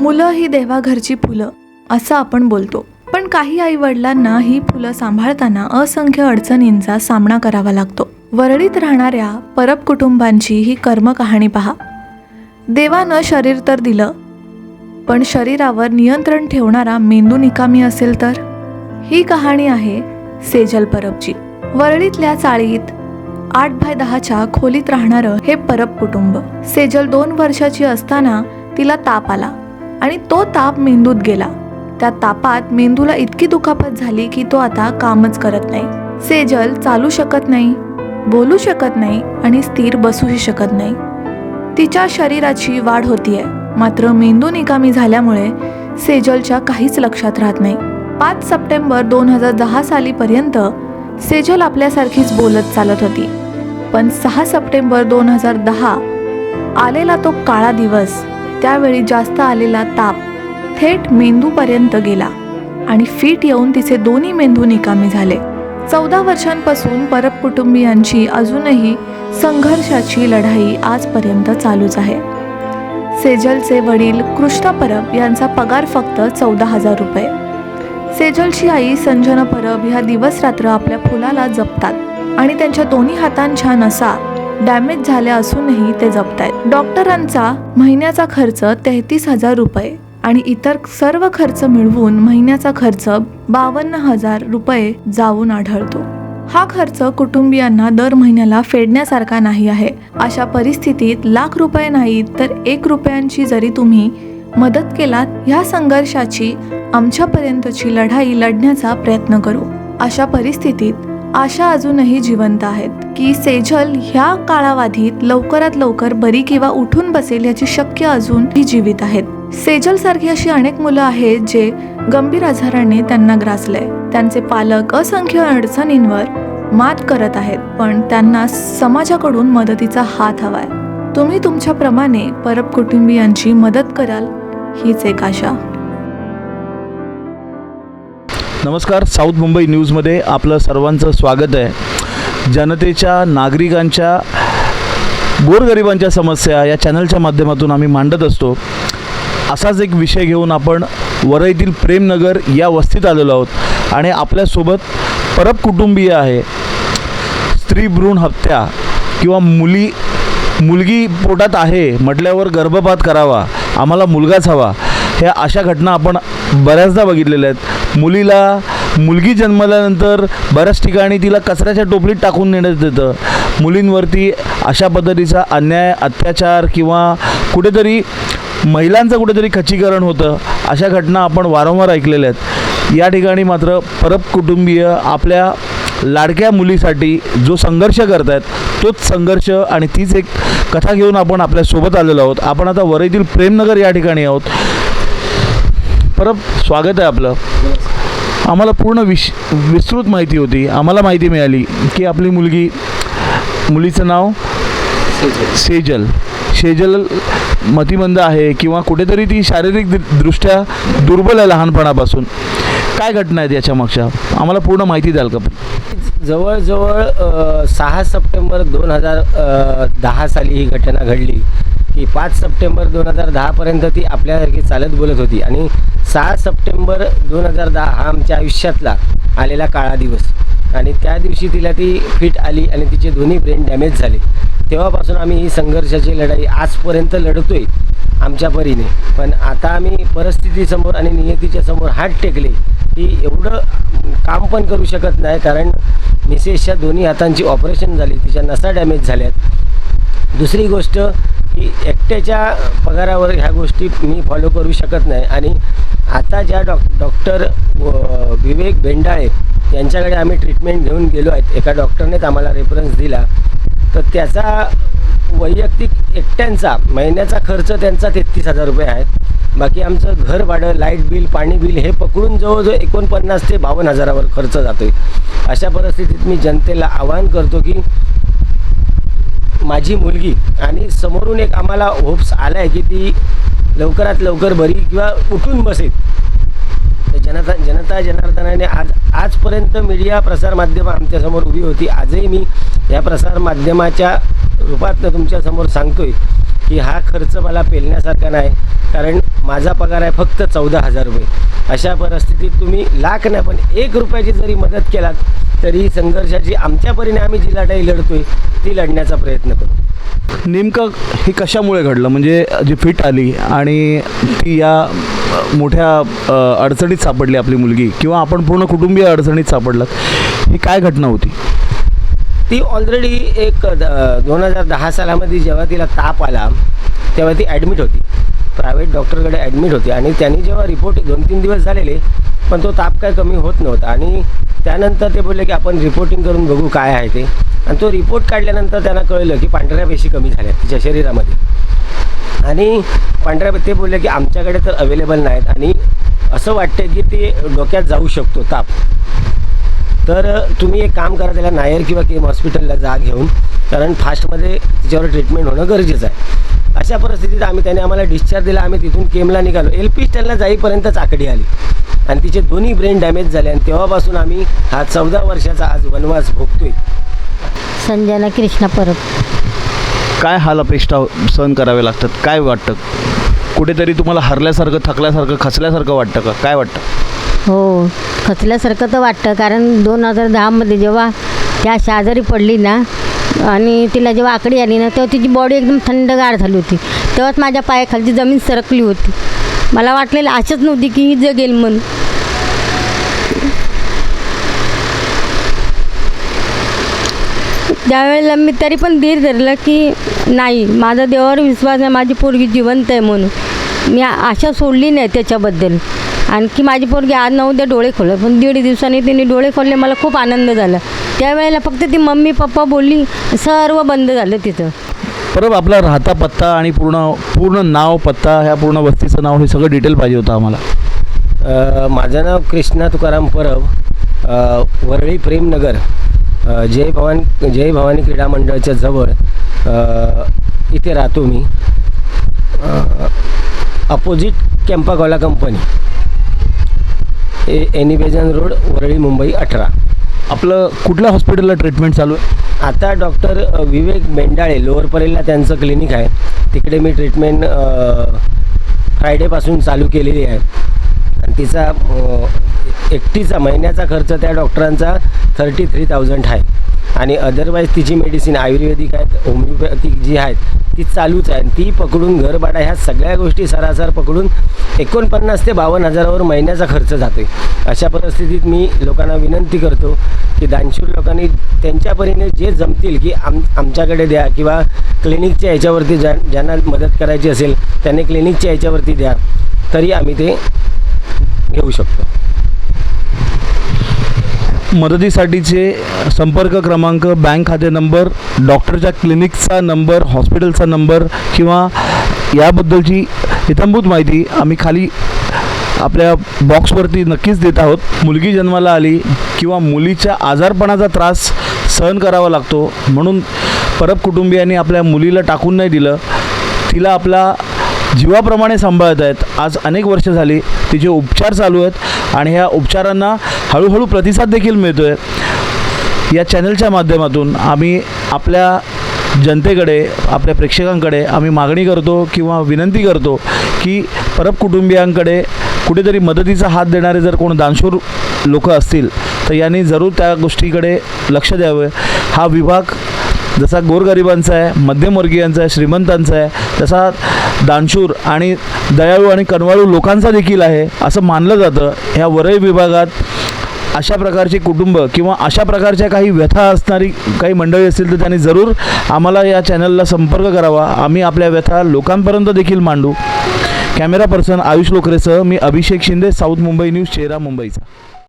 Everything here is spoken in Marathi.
मुलं ही देवाघरची फुलं असं आपण बोलतो. पण काही आई वडिलांना ही फुलं सांभाळताना असंख्य अडचणींचा सामना करावा लागतो. वरळीत राहणाऱ्या परब कुटुंबांची ही कर्मकहाणी पहा. देवानं शरीर तर दिलं पण शरीरावर नियंत्रण ठेवणारा मेंदू निकामी असेल तर? ही कहाणी आहे सेजल परबची. वरळीतल्या चाळीत आठ बाय दहाच्या खोलीत राहणारं हे परब कुटुंब. सेजल दोन वर्षाची असताना तिला ताप आला. आणि तो ताप मेंदूत गेला. त्या तापात मेंदूला इतकी दुखापत झाली की तो आता कामच करत नाही. सेजल चालू शकत नाही बोलू शकत नाही आणि स्थिर बसूही शकत नाही. तिच्या शरीराची वाढ होतीये. मात्र मेंदू निकामी झाल्यामुळे सेजलच्या काहीच लक्षात राहत नाही. पाच सप्टेंबर दोन हजार दहा सालीपर्यंत सेजल आपल्यासारखीच बोलत चालत होती. पण सहा सप्टेंबर दोन हजार दहा आलेला तो काळा दिवस त्यावेळी जास्त आलेला ताप थेट मेंदूपर्यंत गेला आणि फिट येऊन तिचे दोन्ही मेंदू निकामी झाले. चौदा वर्षांपासून परब कुटुंबियांची अजूनही संघर्षाची लढाई आजपर्यंत चालूच आहे. सेजलचे वडील कृष्णा परब यांचा पगार फक्त चौदा हजार रुपये. सेजलची आई संजना परब ह्या दिवस रात्र आपल्या फुलाला जपतात आणि त्यांच्या दोन्ही हातांच्या नसा डॅमेज झाल्या असूनही ते जपतायत. डॉक्टरांचा महिन्याचा खर्च तेहतीस हजार रुपये आणि इतर सर्व खर्च मिळवून महिन्याचा खर्च बावन्न हजार रुपये जाऊन आढळतो. हा खर्च कुटुंबियांना दर महिन्याला फेडण्यासारखा नाही आहे. अशा परिस्थितीत लाख रुपये नाहीत तर एक रुपयांची जरी तुम्ही मदत केलात ह्या संघर्षाची आमच्यापर्यंतची लढाई लढण्याचा प्रयत्न करू. अशा परिस्थितीत आशा अजूनही जिवंत आहेत की सेजल ह्या काळावाधीत लवकरात लवकर बरी किंवा उठून बसेल याची शक्य अजून ही जीवित आहेत. सेजल सारखी अशी अनेक मुलं आहेत जे गंभीर आजाराने त्यांना ग्रासलंय. त्यांचे पालक असंख्य अडचणींवर मात करत आहेत पण त्यांना समाजाकडून मदतीचा हात हवाय. तुम्ही तुमच्याप्रमाणे परब कुटुंबियांची मदत कराल हीच एक आशा. नमस्कार साऊथ मुंबई न्यूजमध्ये आपलं सर्वांचं स्वागत आहे. जनतेच्या नागरिकांच्या गोरगरिबांच्या समस्या या चॅनलच्या माध्यमातून आम्ही मांडत असतो. असाच एक विषय घेऊन आपण वरईतील प्रेमनगर या वस्तीत आलेलो आहोत आणि आपल्यासोबत परब कुटुंबीय आहे. स्त्री भ्रूण हत्या किंवा मुली मुलगी पोटात आहे म्हटल्यावर गर्भपात करावा आम्हाला मुलगाच हवा ह्या अशा घटना आपण बऱ्याचदा बघितलेल्या आहेत. मुलीला मुलगी जन्मल्यानंतर बऱ्याच ठिकाणी तिला कचऱ्याच्या टोपलीत टाकून नेण्यात येतं मुलींवरती अशा पद्धतीचा अन्याय अत्याचार किंवा कुठेतरी महिलांचं कुठेतरी खच्चीकरण होतं अशा घटना आपण वारंवार ऐकलेल्या आहेत. या ठिकाणी मात्र परब कुटुंबीय आपल्या लाडक्या मुलीसाठी जो संघर्ष करत आहेत तोच संघर्ष आणि तीच एक कथा घेऊन आपण आपल्यासोबत आलेलो आहोत. आपण आता वरईतील प्रेमनगर या ठिकाणी आहोत. परब स्वागत आहे आपलं. आम्हाला पूर्ण विश विस्तृत माहिती होती. आम्हाला माहिती मिळाली की आपली मुलगी मुलीचं नाव सेजल. सेजल मतिमंद आहे किंवा कुठेतरी ती शारीरिक दृ- दृष्ट्या दुर्बल आहे लहानपणापासून. काय घटना आहेत याच्या मागच्या? आम्हाला पूर्ण माहिती द्याल का जवळजवळ सहा सप्टेंबर दोन हजार दहा साली ही घटना घडली. की पाच सप्टेंबर दोन हजार दहापर्यंत ती आपल्यासारखी चालत बोलत होती. आणि सहा सप्टेंबर दोन हजार दहा हा आमच्या आयुष्यातला आलेला काळा दिवस. आणि त्या दिवशी तिला ती फिट आली आणि तिचे दोन्ही ब्रेन डॅमेज झाले. तेव्हापासून आम्ही ही संघर्षाची लढाई आजपर्यंत लढतोय आमच्या परीने. पण आता आम्ही परिस्थितीसमोर आणि नियतीच्या समोर हात टेकले की एवढं काम पण करू शकत नाही कारण मिसेसच्या दोन्ही हातांची ऑपरेशन झाली तिच्या नसा डॅमेज झाल्यात. दुसरी गोष्ट की एकट्याच्या पगारावर ह्या गोष्टी मी फॉलो करू शकत नाही. आणि आता ज्या डॉक डॉक्टर व- विवेक भेंडाळे यांच्याकडे आम्ही ट्रीटमेंट घेऊन गेलो आहेत. एका डॉक्टरनेच आम्हाला रेफरन्स दिला. तर त्याचा वैयक्तिक एकट्यांचा महिन्याचा खर्च त्यांचा तेहतीस हजार रुपये आहे. बाकी आमचं घर भाडं लाइट बिल पाणी बिल हे पकडून जवळजवळ एकोणपन्नास ते बावन्न हजारावर खर्च जातो आहे अशा परिस्थितीत मी जनतेला आवाहन करतो की माझी मुलगी आणि समोरून एक आम्हाला होप्स आला आहे की ती लवकरात लवकर बरी किंवा उठून बसेल. तर जनता जनता जनार्दनाने आज आजपर्यंत मीडिया प्रसारमाध्यमं आमच्यासमोर उभी होती. आजही मी या प्रसारमाध्यमाच्या रूपातनं तुमच्यासमोर सांगतोय. की हा खर्च मला पेलण्यासारखा नाही कारण माझा पगार आहे फक्त चौदा हजार रुपये. अशा परिस्थितीत तुम्ही लाख नाही पण एक रुपयाची जरी मदत केलात तरी संघर्षाची आमच्या परीने आम्ही जी लढाई लढतोय ती लढण्याचा प्रयत्न करू. नेमकं हे कशामुळे घडलं? म्हणजे जी फिट आली आणि ती या मोठ्या अडचणीत सापडली आपली मुलगी किंवा आपण पूर्ण कुटुंबीय अडचणीत सापडलात ही काय घटना होती? ती ऑलरेडी एक दोन हजार दहा सालामध्ये जेव्हा तिला ताप आला तेव्हा ती ॲडमिट होती. प्रायव्हेट डॉक्टरकडे ॲडमिट होती आणि त्यांनी जेव्हा रिपोर्ट दोन तीन दिवस झालेले पण तो ताप काय कमी होत नव्हता. आणि त्यानंतर ते बोलले की आपण रिपोर्टिंग करून बघू काय आहे ते. आणि तो रिपोर्ट काढल्यानंतर त्यांना कळलं की पांढऱ्या पेशी कमी झाल्या तिच्या शरीरामध्ये. आणि पांढऱ्या ते बोलले की आमच्याकडे तर अवेलेबल नाहीत आणि असं वाटतं की ते डोक्यात जाऊ शकतो ताप. तर तुम्ही एक काम करा त्याला नायर किंवा केम हॉस्पिटलला जा घेऊन. कारण फास्टमध्ये तिच्यावर ट्रीटमेंट होणं गरजेचं आहे. अशा परिस्थितीत आम्ही त्याने आम्हाला डिस्चार्ज दिला आम्ही तिथून केमला निघालो. एल पी स्टॅलला जाईपर्यंत चाकडी आली. आणि तिचे दोन्ही ब्रेन डॅमेज झाले आणि तेव्हापासून आम्ही हा चौदा वर्षाचा आज वनवास भोगतोय. संजना कृष्णा परब. काय हाल अपेक्षा सहन करावे लागतात? काय वाटतं? कुठेतरी तुम्हाला हरल्यासारखं थकल्यासारखं खचल्यासारखं वाटतं का? काय वाटतं? हो खचल्यासारखं तर वाटतं. कारण दोन हजार दहामध्ये जेव्हा त्या आजारी पडली ना आणि तिला जेव्हा आकडी आली ना तेव्हा तिची बॉडी एकदम थंडगार झाली होती. तेव्हाच माझ्या पायाखालची जमीन सरकली होती. मला वाटलेलं आशाच नव्हती की ही जगेल म्हणून. त्यावेळेला मी तरी पण धीर धरलं की नाही माझा देवावर विश्वास आहे माझी पोरगी जिवंत आहे म्हणून. मी आशा सोडली नाही त्याच्याबद्दल. आणखी माझी पोरगी आज नऊ उद्या डोळे खोलले पण दीड दिवसांनी तिने डोळे खोलले मला खूप आनंद झाला. त्यावेळेला फक्त ती मम्मी पप्पा बोलली सर्व बंद झालं तिथं. परत आपला राहता पत्ता आणि पूर्ण पूर्ण नाव पत्ता ह्या पूर्ण वस्तीचं नाव हे सगळं डिटेल पाहिजे होतं आम्हाला. अ, माझं नाव कृष्णा तुकाराम परब अ, वरळी प्रेमनगर जय भवानी जय भवानी क्रीडा मंडळाच्या जवळ अ, इथे राहतो मी. Opposite Campa Cola company. ए Annie Besant road Worli Mumbai अठरा. आपलं कुठल्या हॉस्पिटलला ट्रीटमेंट चालू आहे? आता डॉक्टर विवेक मेंढाळे लोअर परेलला त्यांचं क्लिनिक आहे. तिकडे मी ट्रीटमेंट फ्रायडेपासून चालू केलेली आहे. आणि तिचा एकटीचा महिन्याचा खर्च त्या डॉक्टरांचा थर्टी थ्री थाउजंड आहे. आणि अदरवाईज तिची मेडिसिन आयुर्वेदिक आहेत होमिओपॅथिक जी आहेत ती चालूच आहे. आणि ती पकडून घरभाडा ह्या सगळ्या गोष्टी सरासर पकडून एकोणपन्नास ते बावन्न हजारावर महिन्याचा खर्च जातो अशा परिस्थितीत मी लोकांना विनंती करतो की दानशूर लोकांनी त्यांच्या परीने जे जमतील की आम आमच्याकडे द्या किंवा क्लिनिकच्या ह्याच्यावरती ज्या ज्यांना मदत करायची असेल त्यांनी क्लिनिकच्या ह्याच्यावरती द्या. तरी आम्ही ते घेऊ शकतो. मदतीसाठीचे संपर्क क्रमांक बँक खाते नंबर डॉक्टरच्या क्लिनिकचा नंबर हॉस्पिटलचा नंबर किंवा याबद्दलची इतंभूत माहिती आम्ही खाली आपल्या बॉक्सवरती नक्कीच देत आहोत. मुलगी जन्माला आली किंवा मुलीच्या आजारपणाचा त्रास सहन करावा लागतो म्हणून परब कुटुंबियांनी आपल्या मुलीला टाकून नाही दिलं. तिला आपला जीवाप्रमाणे सांभाळत आहेत. आज अनेक वर्ष झाली तिचे उपचार चालू आहेत आणि ह्या उपचारांना हळूहळू प्रतिसाद देखील मिळतो आहे या चॅनलच्या माध्यमातून आम्ही आपल्या जनतेकडे आपल्या प्रेक्षकांकडे आम्ही मागणी करतो किंवा विनंती करतो की परब कुटुंबियांकडे कुठेतरी मदतीचा हात देणारे जर कोण दानशूर लोक असतील तर यांनी जरूर त्या गोष्टीकडे लक्ष द्यावं. हा विभाग जसा गोरगरिबांचा आहे मध्यमवर्गीयांचा आहे श्रीमंतांचा आहे तसा दानशूर आणि दयाळू आणि कनवाळू लोकांचा देखील आहे असं मानलं जातं. ह्या वरळी विभागात अशा प्रकारचे कुटुंब किंवा अशा प्रकारच्या काही व्यथा असणारी काही मंडळी असतील तर त्यांनी जरूर आम्हाला या चॅनलला संपर्क करावा. आम्ही आपल्या व्यथा लोकांपर्यंत देखील मांडू. कॅमेरा पर्सन आयुष लोकरेसह मी अभिषेक शिंदे साऊथ मुंबई न्यूज चेहरा मुंबईचा.